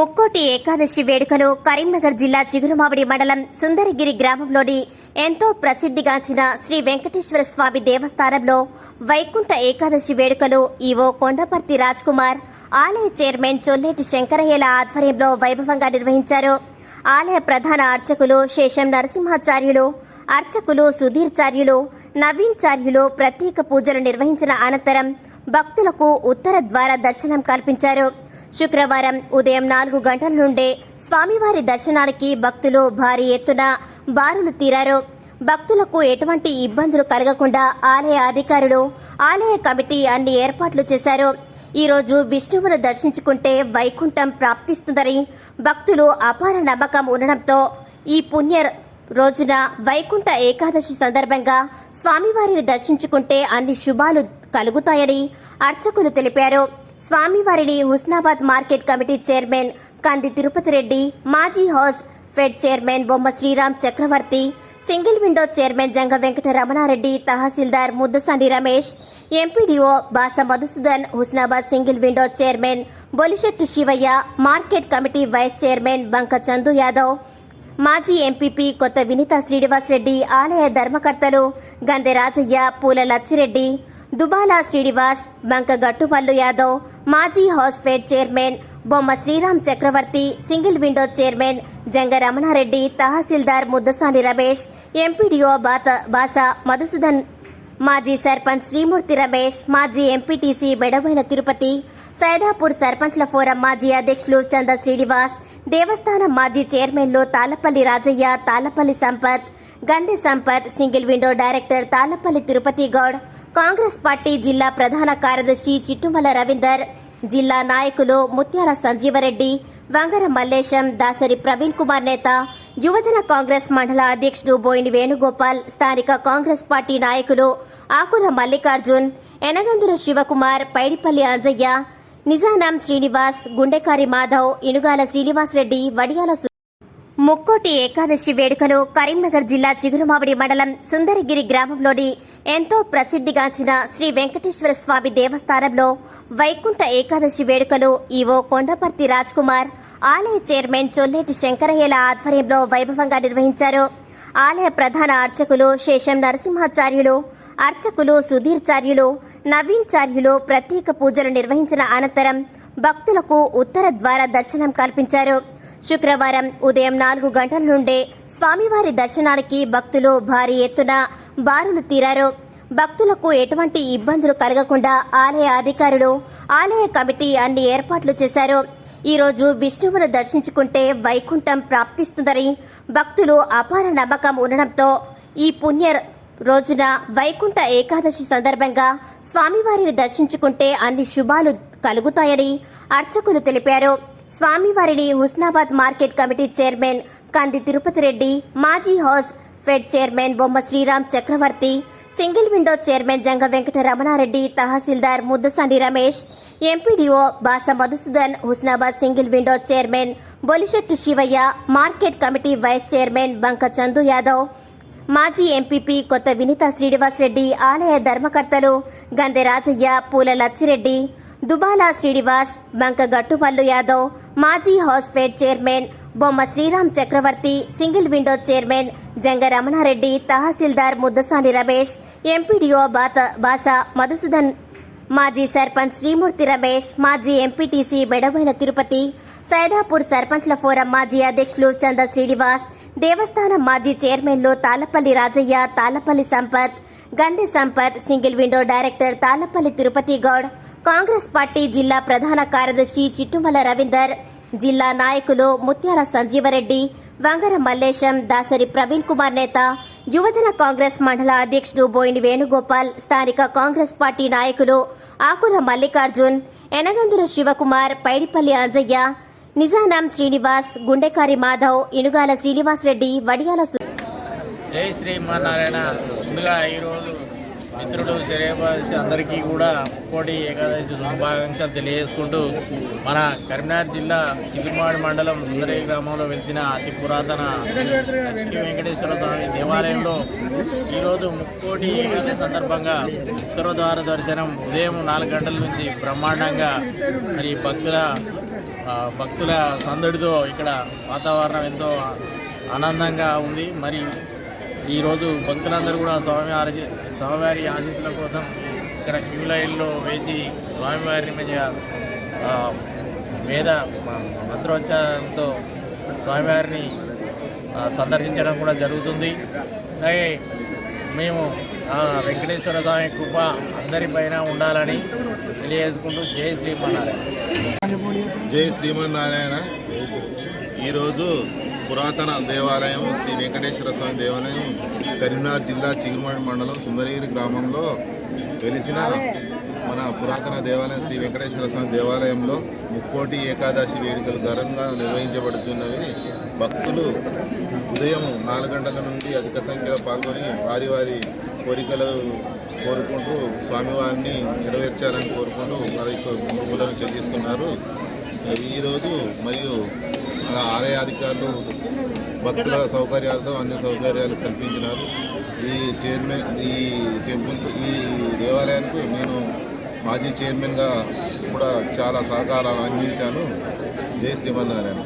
ముక్కోటి ఏకాదశి వేడుకలు కరీంనగర్ జిల్లా చిగురుమావిడి మండలం సుందరగిరి గ్రామంలోని ఎంతో ప్రసిద్ధిగాంచిన శ్రీ వెంకటేశ్వర స్వామి దేవస్థానంలో వైకుంఠ ఏకాదశి వేడుకలు ఈవో కొండపర్తి రాజ్ కుమార్ ఆలయ చైర్మన్ చొల్లేటి శంకరయ్యల ఆధ్వర్యంలో వైభవంగా నిర్వహించారు. ఆలయ ప్రధాన అర్చకులు శేషం నరసింహాచార్యులు అర్చకులు సుధీర్చార్యులు నవీన్చార్యులు ప్రత్యేక పూజలు నిర్వహించిన అనంతరం భక్తులకు ఉత్తర ద్వార దర్శనం కల్పించారు. శుక్రవారం ఉదయం నాలుగు గంటల నుండే స్వామివారి దర్శనానికి భక్తులు భారీ ఎత్తున బారులు తీరారు. భక్తులకు ఎటువంటి ఇబ్బందులు కలగకుండా ఆలయ అధికారులు ఆలయ కమిటీ అన్ని ఏర్పాట్లు చేశారు. ఈరోజు విష్ణువును దర్శించుకుంటే వైకుంఠం ప్రాప్తిస్తుందని భక్తులు అపార నమ్మకం ఉండడంతో ఈ పుణ్య రోజున వైకుంఠ ఏకాదశి సందర్భంగా స్వామివారిని దర్శించుకుంటే అన్ని శుభాలు కలుగుతాయని అర్చకులు తెలిపారు. స్వామివారిని హుస్నాబాద్ మార్కెట్ కమిటీ చైర్మన్ కంది తిరుపతి రెడ్డి మాజీ Housefed chairman Bomma Sriram Chakravarthi single window chairman Janga Venkata Ramana Reddy tahsildar Muddasani Ramesh MPDO Basa Madhusudhan Husnabad single window chairman Bolisetti Shivaiah market committee vice chairman Banka Chandu Yadav మాజీ MPP కొత్త వినీత శ్రీనివాస్ రెడ్డి ఆలయ ధర్మకర్తలు గంధె రాజయ్య పూల లచ్చిరెడ్డి దుబాలా శ్రీనివాస్ బంక గట్టుపల్లు యాదవ్ మాజీ Housefed chairman Bomma Sriram Chakravarthi single window chairman Janga Ramana Reddy tahsildar Muddasani Ramesh MPDO బాత Basa Madhusudan మాజీ సర్పంచ్ శ్రీమూర్తి రమేష్ మాజీ MPTC మెడబైన Tirupati Saidapur సర్పంచ్ల forum మాజీ అధ్యక్షులు చంద శ్రీనివాస్ దేవస్థానం మాజీ చైర్మన్లు Thalapalli Rajaiah Thalapalli Sampath Gandhi Sampath single window director Thalapalli Tirupati Goud Congress party జిల్లా ప్రధాన కార్యదర్శి చిట్టుమల రవీందర్ జిల్లా నాయకులు ముత్యాల సంజీవరెడ్డి వంగర మల్లేశం దాసరి ప్రవీణ్ కుమార్ నేత యువజన కాంగ్రెస్ మండల అధ్యక్షుడు బోయిని వేణుగోపాల్ స్థానిక కాంగ్రెస్ పార్టీ నాయకులు ఆకుల మల్లికార్జున్ ఎనగందుల శివకుమార్ పైడిపల్లి అంజయ్య నిజానాం శ్రీనివాస్ గుండెకారి మాధవ్ ఇనుగాల శ్రీనివాస్ రెడ్డి వడియాల ముక్కోటి ఏకాదశి వేడుకలు కరీంనగర్ జిల్లా చిగురుమావిడి మండలం సుందరగిరి గ్రామంలోని ఎంతో ప్రసిద్ధిగాంచిన శ్రీ వెంకటేశ్వర స్వామి దేవస్థానంలో వైకుంఠ ఏకాదశి వేడుకలు ఈవో కొండపర్తి రాజ్ కుమార్ ఆలయ చైర్మన్ చొల్లేటి శంకరయ్యల ఆధ్వర్యంలో వైభవంగా నిర్వహించారు. ఆలయ ప్రధాన అర్చకులు శేషం నరసింహాచార్యులు అర్చకులు సుధీర్చార్యులు నవీన్చార్యులు ప్రత్యేక పూజలు నిర్వహించిన అనంతరం భక్తులకు ఉత్తర ద్వార దర్శనం కల్పించారు. శుక్రవారం ఉదయం నాలుగు గంటల నుండే స్వామివారి దర్శనానికి భక్తులు భారీ ఎత్తున బారులు తీరారు. భక్తులకు ఎటువంటి ఇబ్బందులు కలగకుండా ఆలయ అధికారులు ఆలయ కమిటీ అన్ని ఏర్పాట్లు చేశారు. ఈరోజు విష్ణువును దర్శించుకుంటే వైకుంఠం ప్రాప్తిస్తుందని భక్తులు అపార నమ్మకం ఉండడంతో ఈ పుణ్య రోజున వైకుంఠ ఏకాదశి సందర్భంగా స్వామివారిని దర్శించుకుంటే అన్ని శుభాలు కలుగుతాయని అర్చకులు తెలిపారు. స్వామివారిని హుస్నాబాద్ మార్కెట్ కమిటీ చైర్మన్ కంది తిరుపతి రెడ్డి మాజీ Housefed chairman Bomma Sriram Chakravarthi single window chairman Janga Venkata Ramana Reddy tahsildar Muddasani Ramesh MPDO Basa Madhusudhan Husnabad single window chairman Bolisetti Shivaiah market committee vice chairman Banka Chandu Yadav మాజీ MPP కొత్త వినీత శ్రీనివాస్ రెడ్డి ఆలయ ధర్మకర్తలు గంధె రాజయ్య పూల లచ్చిరెడ్డి దుబాల శ్రీనివాస్ బంక గట్టుపల్లు యాదవ్ మాజీ Housefed chairman Bomma Sriram Chakravarthi single window chairman Janga Ramana Reddy tahsildar Muddasani Ramesh MPDO బాత Basa Madhusudan మాజీ సర్పంచ్ శ్రీమూర్తి రమేష్ మాజీ MPTC బెడవైన Tirupati Saidapur సర్పంచ్ల forum మాజీ అధ్యక్షులు చంద శ్రీనివాస్ దేవస్థానం మాజీ చైర్మన్లు Thalapalli Rajaiah Thalapalli Sampath Gandhi Sampath single window director Thalapalli Tirupati Goud Congress party జిల్లా ప్రధాన కార్యదర్శి చిట్టుమల రవీందర్ జిల్లా నాయకులు ముత్యాల సంజీవరెడ్డి వంగర మల్లేశం దాసరి ప్రవీణ్ కుమార్ నేత యువజన కాంగ్రెస్ మండల అధ్యక్షుడు బోయిని వేణుగోపాల్ స్థానిక కాంగ్రెస్ పార్టీ నాయకులు ఆకుల మల్లికార్జున్ ఎనగందుల శివకుమార్ పైడిపల్లి అంజయ్య నిజానాం శ్రీనివాస్ గుండెకారి మాధవ్ ఇనుగాల శ్రీనివాస్ రెడ్డి వడియాల సు- జై శ్రీమన్నారాయణ ముందుగా ఈరోజు మిత్రుడు శరీరవాసి అందరికీ కూడా ముక్కోటి ఏకాదశి శుభాకాంక్షలు తెలియజేసుకుంటూ మన కరీంనగర్ జిల్లా చిగురుమాడి మండలం సుందరే గ్రామంలో వెలిసిన అతి పురాతన శ్రీ వెంకటేశ్వర స్వామి దేవాలయంలో ఈరోజు ముక్కోటి ఏకాదశి సందర్భంగా ఉత్తరద్వార దర్శనం ఉదయం నాలుగు గంటల నుంచి బ్రహ్మాండంగా మరి భక్తుల భక్తుల సందడితో ఇక్కడ వాతావరణం ఎంతో ఆనందంగా ఉంది. మరి ఈరోజు భక్తులందరూ కూడా స్వామివారి స్వామివారి ఆశీస్సుల కోసం ఇక్కడ క్యూ లైన్లో వేచి స్వామివారిని మంచిగా ఆ, వేద మంత్రోచ్చారంతో స్వామివారిని సందర్శించడం కూడా జరుగుతుంది. అలాగే మేము ఆ వెంకటేశ్వర స్వామి కృప అందరిపైన ఉండాలని తెలియజేసుకుంటూ జై శ్రీమన్నారాయణ జై శ్రీమన్నారాయణ. ఈరోజు పురాతన దేవాలయం శ్రీ వెంకటేశ్వర స్వామి దేవాలయం కరీంనగర్ జిల్లా చిగురుమడి మండలం సుందరగిరి గ్రామంలో వెలిసిన మన పురాతన దేవాలయం శ్రీ వెంకటేశ్వర స్వామి దేవాలయంలో ముక్కోటి ఏకాదశి వేడుకలు ఘనంగా నిర్వహించబడుతున్నవి. భక్తులు ఉదయం నాలుగు గంటల నుండి అధిక సంఖ్యలో పాల్గొని వారి వారి కోరికలు కోరుకుంటూ స్వామివారిని నెరవేర్చాలని కోరుకుంటూ వారి యొక్క మొక్కులను చెల్లిస్తున్నారు ఈరోజు మరియు అధికారులు భక్తుల సౌకర్యాలతో అన్ని సౌకర్యాలు కల్పించినారు. ఈ చైర్మన్ ఈ టెంపుల్ ఈ దేవాలయానికి నేను మాజీ చైర్మన్గా కూడా చాలా సహకారం అందించాను. జై శ్రీమన్నారాయణ.